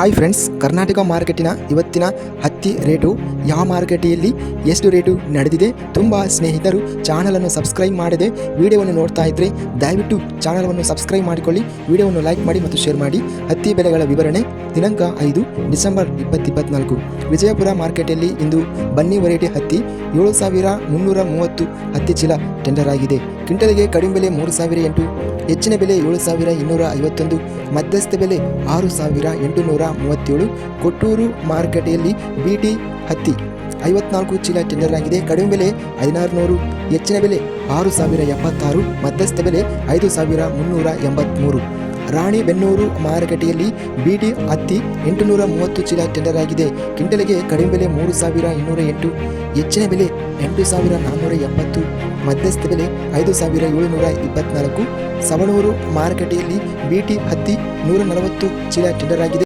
Hi friends Karnataka ಮಾರ್ಕೆಟಿನ ಇವತ್ತಿನ ಹತ್ತಿ rate ಯಾವ ಮಾರುಕಟ್ಟೆಯಲ್ಲಿ ಎಷ್ಟು ರೇಟು ನಡೆದಿದೆ ತುಂಬ ಸ್ನೇಹಿತರು ಚಾನಲನ್ನು ಸಬ್ಸ್ಕ್ರೈಬ್ ಮಾಡದೆ ವಿಡಿಯೋವನ್ನು ನೋಡ್ತಾ ಇದ್ದರೆ ದಯವಿಟ್ಟು ಚಾನಲನ್ನು ಸಬ್ಸ್ಕ್ರೈಬ್ ಮಾಡಿಕೊಳ್ಳಿ, ವಿಡಿಯೋವನ್ನು ಲೈಕ್ ಮಾಡಿ ಮತ್ತು ಶೇರ್ ಮಾಡಿ. ಹತ್ತಿ ಬೆಲೆಗಳ ವಿವರಣೆ ದಿನಾಂಕ ಐದು ಡಿಸೆಂಬರ್ ಇಪ್ಪತ್ತಿಪ್ಪತ್ನಾಲ್ಕು. ವಿಜಯಪುರ ಮಾರ್ಕೆಟಲ್ಲಿ ಇಂದು ಬನ್ನಿ ವೆರೈಟಿ ಹತ್ತಿ ಏಳು ಸಾವಿರ ಮುನ್ನೂರ ಮೂವತ್ತು ಹತ್ತಿ ಚೀಲ ಟೆಂಡರ್ ಆಗಿದೆ. ಕ್ವಿಂಟಲ್ಗೆ ಕಡಿಮೆ ಬೆಲೆ ಮೂರು ಸಾವಿರ ಎಂಟು, ಹೆಚ್ಚಿನ ಬೆಲೆ ಏಳು ಸಾವಿರ ಇನ್ನೂರ ಐವತ್ತೊಂದು, ಮಧ್ಯಸ್ಥ ಬೆಲೆ ಆರು ಸಾವಿರ ಎಂಟುನೂರ ಮೂವತ್ತೇಳು, ಕೊಟ್ಟೂರು ಮಾರುಕಟ್ಟೆಯಲ್ಲಿ ಬಿಟಿ ಹತ್ತಿ ಐವತ್ನಾಲ್ಕು ಚೀಲ ಟೆಂಡರ್ ಆಗಿದೆ. ಕಡಿಮೆ ಬೆಲೆ ಹದಿನಾರು ನೂರು ಹೆಚ್ಚಿನ ಬೆಲೆ ಆರು ಸಾವಿರ ಎಪ್ಪತ್ತಾರು, ಮಧ್ಯಸ್ಥ ಬೆಲೆ ಐದು ಸಾವಿರ ಮುನ್ನೂರ ಎಂಬತ್ತ್ಮೂರು ರಾಣಿಬೆನ್ನೂರು ಮಾರುಕಟ್ಟೆಯಲ್ಲಿ ಬಿಟಿ ಹತ್ತಿ ಎಂಟುನೂರ ಮೂವತ್ತು ಚೀಲ ಟೆಂಡರ್ ಆಗಿದೆ. ಕ್ವಿಂಟಲ್ಗೆ ಕಡಿಮೆ ಬೆಲೆ ಮೂರು ಸಾವಿರ ಇನ್ನೂರ ಎಂಟು, ಹೆಚ್ಚಿನ ಬೆಲೆ ಎಂಟು ಸಾವಿರ ನಾನ್ನೂರ ಎಪ್ಪತ್ತು, ಮಧ್ಯಸ್ಥ ಬೆಲೆ ಐದು ಸಾವಿರ ಏಳುನೂರ ಇಪ್ಪತ್ನಾಲ್ಕು. ಸವಣೂರು ಮಾರುಕಟ್ಟೆಯಲ್ಲಿ ಬಿಟಿ ಹತ್ತಿ ನೂರ ನಲವತ್ತು ಚೀಲ ಟೆಂಡರ್ ಆಗಿದೆ.